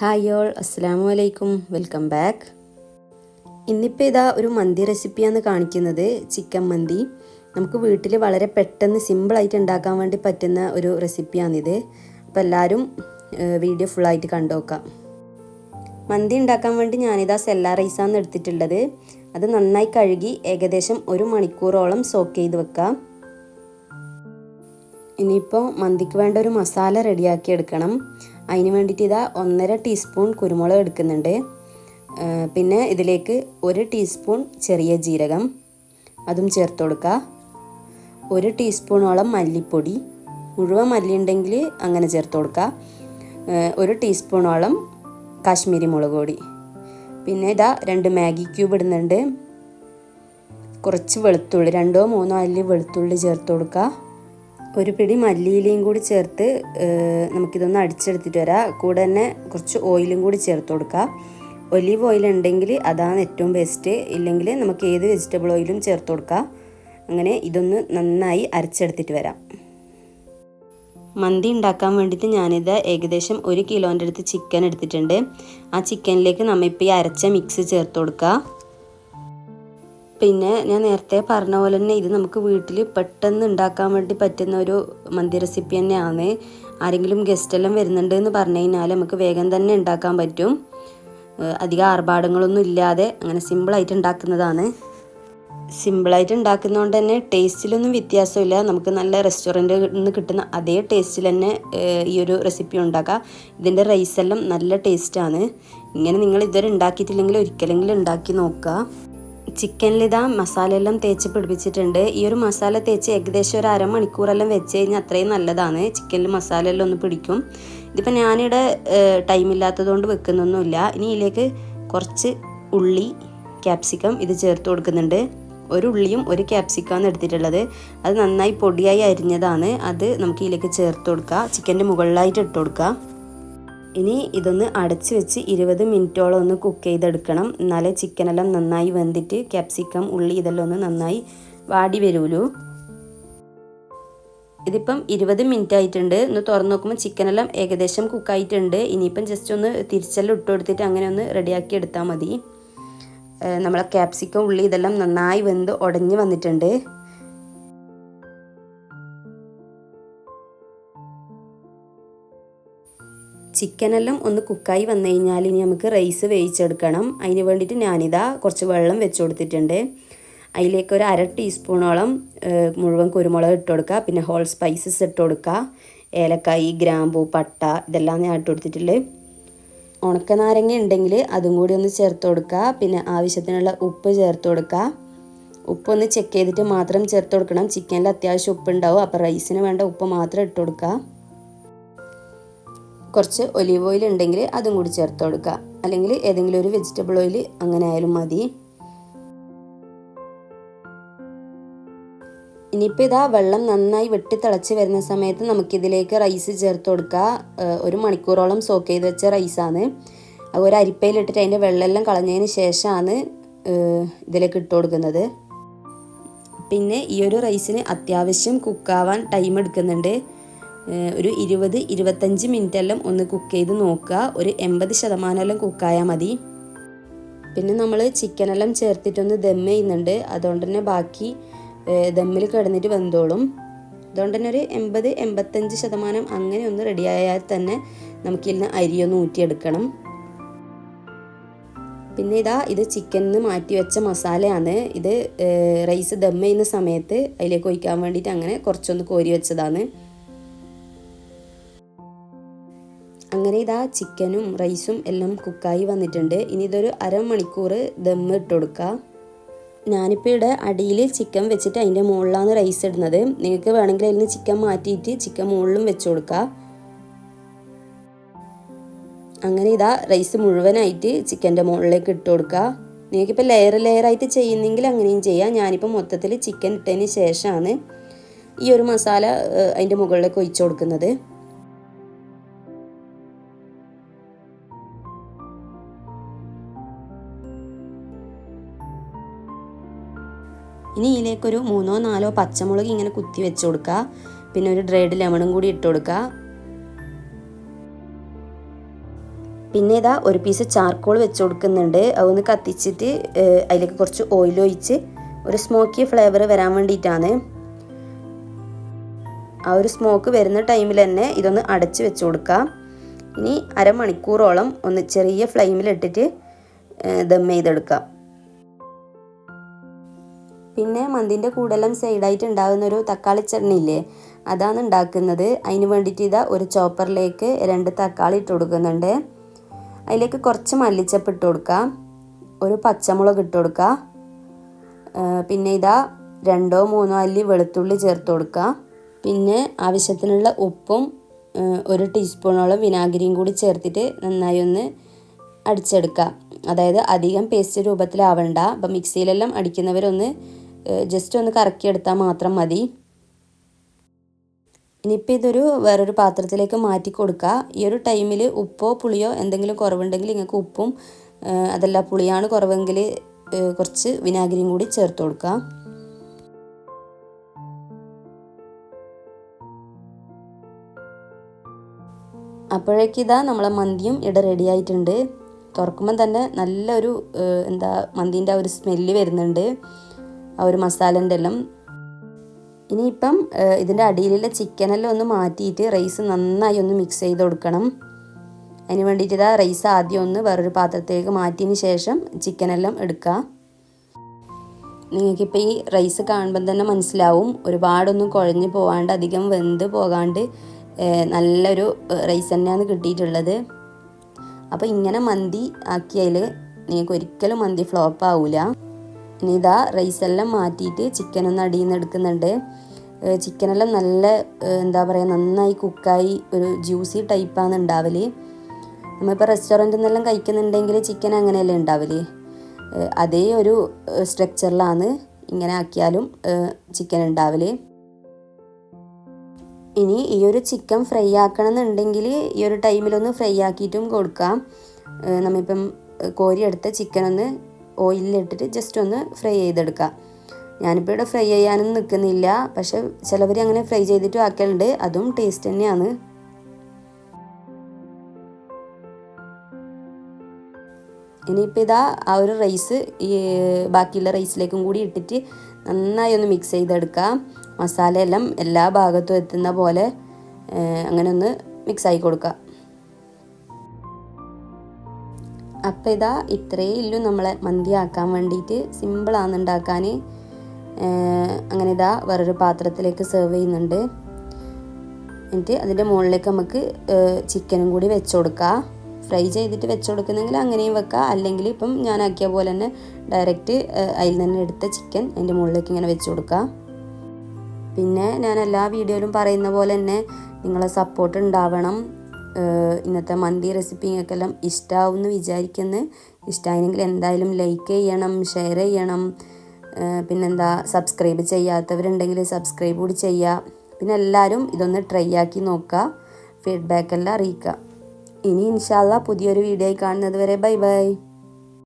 Hi all അസ്സാം വലൈക്കും welcome back ഇന്നിപ്പോൾ ഇതാ ഒരു മന്തി റെസിപ്പിയാണ് കാണിക്കുന്നത്. ചിക്കൻ മന്തി. നമുക്ക് വീട്ടിൽ വളരെ പെട്ടെന്ന് സിമ്പിളായിട്ട് ഉണ്ടാക്കാൻ വേണ്ടി പറ്റുന്ന ഒരു റെസിപ്പിയാണിത് അപ്പോൾ എല്ലാവരും വീഡിയോ ഫുള്ളായിട്ട് കണ്ടു നോക്കാം മന്തി ഉണ്ടാക്കാൻ വേണ്ടി ഞാനിതാ സെല്ലാ റൈസാണ് എടുത്തിട്ടുള്ളത്. അത് നന്നായി കഴുകി ഏകദേശം ഒരു മണിക്കൂറോളം സോക്ക് ചെയ്ത് വെക്കാം. ഇനിയിപ്പോൾ മന്തിക്ക് വേണ്ട ഒരു മസാല റെഡിയാക്കി എടുക്കണം. അതിന് വേണ്ടിയിട്ട് ഇതാ ഒന്നര ടീസ്പൂൺ കുരുമുളക് എടുക്കുന്നുണ്ട്. പിന്നെ ഇതിലേക്ക് ഒരു ടീസ്പൂൺ ചെറിയ ജീരകം അതും ചേർത്ത് കൊടുക്കുക. ഒരു ടീസ്പൂണോളം മല്ലിപ്പൊടി മുഴുവൻ മല്ലി ഉണ്ടെങ്കിൽ അങ്ങനെ ചേർത്ത് കൊടുക്കുക. ഒരു ടീസ്പൂണോളം കാശ്മീരി മുളക് പൊടി. പിന്നെ ഇതാ രണ്ട് മാഗി ക്യൂബ് ഇടുന്നുണ്ട്. കുറച്ച് വെളുത്തുള്ളി രണ്ടോ മൂന്നോ അല്ലി വെളുത്തുള്ളി ചേർത്ത് കൊടുക്കുക. ഒരു പിടി മല്ലിയിലയും കൂടി ചേർത്ത് നമുക്കിതൊന്ന് അടിച്ചെടുത്തിട്ട് വരാം. കൂടെ തന്നെ കുറച്ച് ഓയിലും കൂടി ചേർത്ത് കൊടുക്കുക ഒലീവ് ഓയിൽ ഉണ്ടെങ്കിൽ അതാണ് ഏറ്റവും ബെസ്റ്റ് ഇല്ലെങ്കിൽ നമുക്ക് ഏത് വെജിറ്റബിൾ ഓയിലും ചേർത്ത് കൊടുക്കാം. അങ്ങനെ ഇതൊന്ന് നന്നായി അരച്ചെടുത്തിട്ട് വരാം. മന്തി ഉണ്ടാക്കാൻ വേണ്ടിയിട്ട് ഞാനിത് ഏകദേശം ഒരു കിലോന്റെ അടുത്ത് ചിക്കൻ എടുത്തിട്ടുണ്ട്. ആ ചിക്കനിലേക്ക് നമ്മളിപ്പോൾ ഈ അരച്ച മിക്സ് ചേർത്ത് കൊടുക്കുക പിന്നെ ഞാൻ നേരത്തെ പറഞ്ഞ പോലെ തന്നെ ഇത് നമുക്ക് വീട്ടിൽ പെട്ടെന്ന് ഉണ്ടാക്കാൻ വേണ്ടി പറ്റുന്ന ഒരു മന്തി റെസിപ്പി തന്നെയാണ്. ആരെങ്കിലും ഗസ്റ്റ് എല്ലാം വരുന്നുണ്ട് എന്ന് പറഞ്ഞു കഴിഞ്ഞാൽ നമുക്ക് വേഗം തന്നെ ഉണ്ടാക്കാൻ പറ്റും. അധികം ആർഭാടങ്ങളൊന്നും ഇല്ലാതെ അങ്ങനെ സിമ്പിളായിട്ട് ഉണ്ടാക്കുന്നതാണ്. സിമ്പിളായിട്ട് ഉണ്ടാക്കുന്നതുകൊണ്ട് തന്നെ ടേസ്റ്റിലൊന്നും വ്യത്യാസമില്ല. നമുക്ക് നല്ല റെസ്റ്റോറന്റിൽ നിന്ന് കിട്ടുന്ന അതേ ടേസ്റ്റിൽ തന്നെ ഈ ഒരു റെസിപ്പി ഉണ്ടാക്കാം. ഇതിന്റെ റൈസെല്ലാം നല്ല ടേസ്റ്റാണ് ഇങ്ങനെ നിങ്ങൾ ഇതുവരെ ഉണ്ടാക്കിയിട്ടില്ലെങ്കിൽ ഒരിക്കലെങ്കിലും ഉണ്ടാക്കി നോക്കുക. ചിക്കനിൽ മസാലയെല്ലാം തേച്ച് പിടിപ്പിച്ചിട്ടുണ്ട്. ഈ ഒരു മസാല തേച്ച് ഏകദേശം ഒരു അരമണിക്കൂറെല്ലാം വെച്ച് കഴിഞ്ഞാൽ അത്രയും നല്ലതാണ്. ചിക്കനിൽ മസാല എല്ലാം ഒന്ന് പിടിക്കും. ഇതിപ്പോൾ ഞാനിവിടെ ടൈം ഇല്ലാത്തതുകൊണ്ട് വെക്കുന്നൊന്നുമില്ല. ഇനി ഇതിലേക്ക് കുറച്ച് ഉള്ളി ക്യാപ്സിക്കം ഇത് ചേർത്ത് കൊടുക്കുന്നുണ്ട്. ഒരു ഉള്ളിയും ഒരു ക്യാപ്സിക്കാണ് എടുത്തിട്ടുള്ളത്. അത് നന്നായി പൊടിയായി അരിഞ്ഞതാണ്. അത് നമുക്ക് ഇതിലേക്ക് ചേർത്ത് കൊടുക്കുക ചിക്കന്റെ മുകളിലായിട്ട് ഇട്ട് കൊടുക്കുക ഇനി ഇതൊന്ന് അടച്ച് വെച്ച് ഇരുപത് മിനിറ്റോളം ഒന്ന് കുക്ക് ചെയ്തെടുക്കണം. എന്നാലേ ചിക്കനെല്ലാം നന്നായി വെന്തിട്ട് ക്യാപ്സിക്കം ഉള്ളി ഇതെല്ലാം ഒന്ന് നന്നായി വാടി വരുള്ളൂ ഇതിപ്പം ഇരുപത് മിനിറ്റ് ആയിട്ടുണ്ട്. ഒന്ന് തുറന്ന് നോക്കുമ്പോൾ ചിക്കനെല്ലാം ഏകദേശം കുക്കായിട്ടുണ്ട് ഇനിയിപ്പം ജസ്റ്റ് ഒന്ന് തിരിച്ചെല്ലാം ഇട്ട് കൊടുത്തിട്ട് അങ്ങനെ ഒന്ന് റെഡിയാക്കി എടുത്താൽ മതി. നമ്മളെ ക്യാപ്സിക്കം ഉള്ളി ഇതെല്ലാം നന്നായി വെന്ത് ഉടഞ്ഞ് വന്നിട്ടുണ്ട്. ചിക്കനെല്ലാം ഒന്ന് കുക്കായി വന്നു കഴിഞ്ഞാൽ ഇനി നമുക്ക് റൈസ് വേവിച്ചെടുക്കണം. അതിന് വേണ്ടിയിട്ട് ഞാനിതാ കുറച്ച് വെള്ളം വെച്ച് കൊടുത്തിട്ടുണ്ട്. അതിലേക്ക് ഒരു അര ടീസ്പൂണോളം മുഴുവൻ കുരുമുളക് ഇട്ട് കൊടുക്കുക. പിന്നെ ഹോൾ സ്പൈസസ് ഇട്ട് കൊടുക്കുക. ഏലക്കായി ഗ്രാമ്പൂ പട്ട ഇതെല്ലാം ഞാൻ ഇട്ട് ഉണക്ക നാരങ്ങ ഉണ്ടെങ്കിൽ അതും കൂടി ഒന്ന് ചേർത്ത് കൊടുക്കുക. പിന്നെ ആവശ്യത്തിനുള്ള ഉപ്പ് ചേർത്ത് കൊടുക്കുക. ഉപ്പൊന്ന് ചെക്ക് ചെയ്തിട്ട് മാത്രം ചേർത്ത് കൊടുക്കണം. ചിക്കനിൽ അത്യാവശ്യം ഉപ്പ് ഉണ്ടാവും. അപ്പോൾ റൈസിന് വേണ്ട ഉപ്പ് മാത്രം ഇട്ട് കൊടുക്കുക. കുറച്ച് ഒലീവ് ഓയിൽ ഉണ്ടെങ്കിൽ അതും കൂടി ചേർത്ത് കൊടുക്കുക. അല്ലെങ്കിൽ ഏതെങ്കിലും ഒരു വെജിറ്റബിൾ ഓയിൽ അങ്ങനെ ആയാലും മതി. ഇനിയിപ്പോൾ ഇതാ വെള്ളം നന്നായി വെട്ടി തിളച്ച് വരുന്ന സമയത്ത് നമുക്കിതിലേക്ക് റൈസ് ചേർത്ത് കൊടുക്കുക. ഒരു മണിക്കൂറോളം സോക്ക് ചെയ്ത് വെച്ച റൈസാണ് അത് ഒരു അരിപ്പയിലിട്ടിട്ട് അതിന്റെ വെള്ളമെല്ലാം കളഞ്ഞതിന് ശേഷമാണ് ഇതിലേക്ക് ഇട്ട് കൊടുക്കുന്നത്. പിന്നെ ഈ ഒരു റൈസിന് അത്യാവശ്യം കുക്കാവാൻ ടൈം എടുക്കുന്നുണ്ട്. ഒരു ഇരുപത് ഇരുപത്തഞ്ച് മിനിറ്റ് എല്ലാം ഒന്ന് കുക്ക് ചെയ്ത് നോക്കുക. ഒരു എൺപത് ശതമാനമെല്ലാം കുക്കായാൽ മതി. പിന്നെ നമ്മൾ ചിക്കനെല്ലാം ചേർത്തിട്ടൊന്ന് ദം ചെയ്യുന്നുണ്ട്. അതുകൊണ്ട് തന്നെ ബാക്കി ദമ്മിൽ കിടന്നിട്ട് വെന്തോളും. അതുകൊണ്ട് തന്നെ ഒരു എൺപത് എൺപത്തഞ്ച് ശതമാനം അങ്ങനെ ഒന്ന് റെഡിയായാൽ തന്നെ നമുക്കിന്ന് അരിയൊന്ന് ഊറ്റിയെടുക്കണം. പിന്നെ ഇതാ ഇത് ചിക്കനിന്ന് മാറ്റി വെച്ച മസാലയാണ്. ഇത് റൈസ് ദം ചെയ്യുന്ന സമയത്ത് അതിലേക്ക് ഒഴിക്കാൻ വേണ്ടിയിട്ട് അങ്ങനെ കുറച്ചൊന്ന് കോരി വെച്ചതാണ്. അങ്ങനെ ഇതാ ചിക്കനും റൈസും എല്ലാം കുക്കായി വന്നിട്ടുണ്ട്. ഇനി ഇതൊരു അരമണിക്കൂർ ദമ്മ് ഇട്ട് കൊടുക്കുക ഞാനിപ്പോൾ ഇവിടെ അടിയിൽ ചിക്കൻ വെച്ചിട്ട് അതിന്റെ മുകളിലാണ് റൈസ് ഇടുന്നത്. നിങ്ങൾക്ക് വേണമെങ്കിൽ അതിൽ നിന്ന് ചിക്കൻ മാറ്റിയിട്ട് ചിക്കൻ മുകളിലും വെച്ച് കൊടുക്കുക അങ്ങനെ ഇതാ റൈസ് മുഴുവനായിട്ട് ചിക്കന്റെ മുകളിലേക്ക് ഇട്ട് കൊടുക്കുക നിങ്ങൾക്കിപ്പോൾ ലെയർ ലെയറായിട്ട് ചെയ്യുന്നെങ്കിൽ അങ്ങനെയും ചെയ്യാം. ഞാനിപ്പോൾ മൊത്തത്തിൽ ചിക്കൻ ഇട്ടതിന് ശേഷമാണ് ഈ ഒരു മസാല അതിന്റെ മുകളിലേക്ക് ഒഴിച്ചു കൊടുക്കുന്നത്. ഇനി ഇതിലേക്കൊരു മൂന്നോ നാലോ പച്ചമുളക് ഇങ്ങനെ കുത്തി വെച്ച് കൊടുക്കുക പിന്നെ ഒരു ഡ്രൈഡ് ലെമണും കൂടി ഇട്ട് കൊടുക്കുക പിന്നെ ഇതാ ഒരു പീസ് ചാർക്കോൾ വെച്ച് കൊടുക്കുന്നുണ്ട്. അതൊന്ന് കത്തിച്ചിട്ട് അതിലേക്ക് കുറച്ച് ഓയിൽ ഒഴിച്ച് ഒരു സ്മോക്കി ഫ്ലേവർ വരാൻ വേണ്ടിയിട്ടാണ്. ആ ഒരു സ്മോക്ക് വരുന്ന ടൈമിൽ തന്നെ ഇതൊന്ന് അടച്ച് വെച്ച് കൊടുക്കാം. ഇനി അരമണിക്കൂറോളം ഒന്ന് ചെറിയ ഫ്ലെയിമിലിട്ടിട്ട് ദം ചെയ്തെടുക്കാം. പിന്നെ മന്തിന്റെ കൂടെല്ലാം സൈഡായിട്ട് ഉണ്ടാകുന്ന ഒരു തക്കാളി ചട്നി ഇല്ലേ അതാണ് ഉണ്ടാക്കുന്നത്. അതിന് വേണ്ടിയിട്ട് ഇതാ ഒരു ചോപ്പറിലേക്ക് രണ്ട് തക്കാളി ഇട്ട് കൊടുക്കുന്നുണ്ട്. അതിലേക്ക് കുറച്ച് മല്ലിച്ചപ്പ് ഇട്ട് കൊടുക്കാം. ഒരു പച്ചമുളക് ഇട്ട് കൊടുക്കുക പിന്നെ ഇതാ രണ്ടോ മൂന്നോ അല്ലി വെളുത്തുള്ളി ചേർത്ത് കൊടുക്കുക പിന്നെ ആവശ്യത്തിനുള്ള ഉപ്പും ഒരു ടീസ്പൂണോളം വിനാഗിരിയും കൂടി ചേർത്തിട്ട് നന്നായി ഒന്ന് അടിച്ചെടുക്കുക അതായത് അധികം പേസ്റ്റ് രൂപത്തിലാവണ്ട. അപ്പം മിക്സിയിലെല്ലാം അടിക്കുന്നവരൊന്ന് ജസ്റ്റ് ഒന്ന് കറക്കിയെടുത്താൽ മാത്രം മതി. ഇനിയിപ്പോൾ ഇതൊരു വേറൊരു പാത്രത്തിലേക്ക് മാറ്റി കൊടുക്കുക ഈ ഒരു ടൈമിൽ ഉപ്പോ പുളിയോ എന്തെങ്കിലും കുറവുണ്ടെങ്കിൽ നിങ്ങൾക്ക് ഉപ്പും അതല്ല പുളിയാണ് കുറവെങ്കിൽ കുറച്ച് വിനാഗിരിയും കൂടി ചേർത്ത് കൊടുക്കുക അപ്പോഴേക്കിതാ നമ്മളെ മന്തിയും ഇവിടെ റെഡി ആയിട്ടുണ്ട്. തുറക്കുമ്പം തന്നെ നല്ലൊരു എന്താ മന്തീന്റെ ആ ഒരു സ്മെല്ല് വരുന്നുണ്ട്. ആ ഒരു മസാലന്റെ എല്ലാം ഇനിയിപ്പം ഇതിന്റെ അടിയിലുള്ള ചിക്കനെല്ലാം ഒന്ന് മാറ്റിയിട്ട് റൈസ് നന്നായി ഒന്ന് മിക്സ് ചെയ്ത് കൊടുക്കണം. അതിന് വേണ്ടിയിട്ട് ഇതാ റൈസ് ആദ്യം ഒന്ന് വേറൊരു പാത്രത്തിലേക്ക് മാറ്റിയതിന് ശേഷം ചിക്കനെല്ലാം എടുക്കുക. നിങ്ങൾക്കിപ്പോൾ ഈ റൈസ് കാണുമ്പം തന്നെ മനസ്സിലാവും ഒരുപാടൊന്നും കുഴഞ്ഞ് പോകാണ്ട് അധികം വെന്ത് പോകാണ്ട് നല്ലൊരു റൈസ് തന്നെയാണ് കിട്ടിയിട്ടുള്ളത്. അപ്പോൾ ഇങ്ങനെ മന്തി ആക്കിയതിൽ നിങ്ങൾക്ക് ഒരിക്കലും മന്തി ഫ്ലോപ്പ് ആവില്ല ഇനി ഇതാ റൈസെല്ലാം മാറ്റിയിട്ട് ചിക്കൻ ഒന്ന് അടിയിൽ നിന്ന് എടുക്കുന്നുണ്ട് ചിക്കനെല്ലാം നല്ല എന്താ പറയുക നന്നായി കുക്കായി ഒരു ജ്യൂസി ടൈപ്പാണ് ഉണ്ടാവൽ നമ്മളിപ്പോൾ റെസ്റ്റോറന്റിൽ നിന്നെല്ലാം കഴിക്കുന്നുണ്ടെങ്കിൽ ചിക്കൻ അങ്ങനെയല്ലേ ഉണ്ടാവൽ അതേ ഒരു സ്ട്രക്ചറിലാണ് ഇങ്ങനെ ആക്കിയാലും ചിക്കൻ ഉണ്ടാവൽ ഇനി ഈ ഒരു ചിക്കൻ ഫ്രൈ ആക്കണം എന്നുണ്ടെങ്കിൽ ഈ ഒരു ടൈമിലൊന്ന് ഫ്രൈ ആക്കിയിട്ടും കൊടുക്കാം. നമ്മിപ്പം കോരിയെടുത്ത ചിക്കൻ ഒന്ന് ഓയിലിലിട്ടിട്ട് ജസ്റ്റ് ഒന്ന് ഫ്രൈ ചെയ്തെടുക്കാം ഞാനിപ്പോൾ ഇവിടെ ഫ്രൈ ചെയ്യാനൊന്നും നിൽക്കുന്നില്ല. പക്ഷെ ചിലവർ അങ്ങനെ ഫ്രൈ ചെയ്തിട്ടും ആക്കലുണ്ട്. അതും ടേസ്റ്റ് തന്നെയാണ്. ഇനിയിപ്പോൾ ഇതാ ആ ഒരു റൈസ് ഈ ബാക്കിയുള്ള റൈസിലേക്കും കൂടി ഇട്ടിട്ട് നന്നായി ഒന്ന് മിക്സ് ചെയ്തെടുക്കാം മസാലയെല്ലാം എല്ലാ ഭാഗത്തും എത്തുന്ന പോലെ അങ്ങനെ ഒന്ന് മിക്സ് ആയി കൊടുക്കുക. അപ്പം ഇതാ ഇത്രയേ ഇല്ലു നമ്മളെ മന്തി ആക്കാൻ വേണ്ടിയിട്ട് സിമ്പിളാണ് ഉണ്ടാക്കാൻ. അങ്ങനെ ഇതാ വേറൊരു പാത്രത്തിലേക്ക് സെർവ് ചെയ്യുന്നുണ്ട്. എന്നിട്ട് അതിന്റെ മുകളിലേക്ക് നമുക്ക് ചിക്കനും കൂടി വെച്ച് ഫ്രൈ ചെയ്തിട്ട് വെച്ച് കൊടുക്കുന്നെങ്കിൽ അങ്ങനെയും വെക്കാം. അല്ലെങ്കിൽ ഇപ്പം ഞാൻ ആക്കിയ പോലെ തന്നെ ഡയറക്റ്റ് അതിൽ നിന്ന് എടുത്ത ചിക്കൻ അതിന്റെ മുകളിലേക്ക് ഇങ്ങനെ വെച്ച് കൊടുക്കുക പിന്നെ ഞാൻ എല്ലാ വീഡിയോയിലും പറയുന്ന പോലെ തന്നെ നിങ്ങളെ സപ്പോർട്ട് ഉണ്ടാവണം. ഇന്നത്തെ മന്തി റെസിപ്പിങ്ങൾക്കെല്ലാം ഇഷ്ടമാവും എന്ന് വിചാരിക്കുന്നു. ഇഷ്ടമായെങ്കിൽ എന്തായാലും ലൈക്ക് ചെയ്യണം ഷെയർ ചെയ്യണം. പിന്നെന്താ സബ്സ്ക്രൈബ് ചെയ്യാത്തവരുണ്ടെങ്കിൽ സബ്സ്ക്രൈബ് കൂടി ചെയ്യുക പിന്നെ എല്ലാവരും ഇതൊന്ന് ട്രൈ ആക്കി നോക്കുക ഫീഡ്ബാക്ക് എല്ലാം അറിയിക്കുക ഇനി ഇൻഷാല്ല പുതിയൊരു വീഡിയോ ആയി കാണുന്നത് വരെ ബൈ ബൈ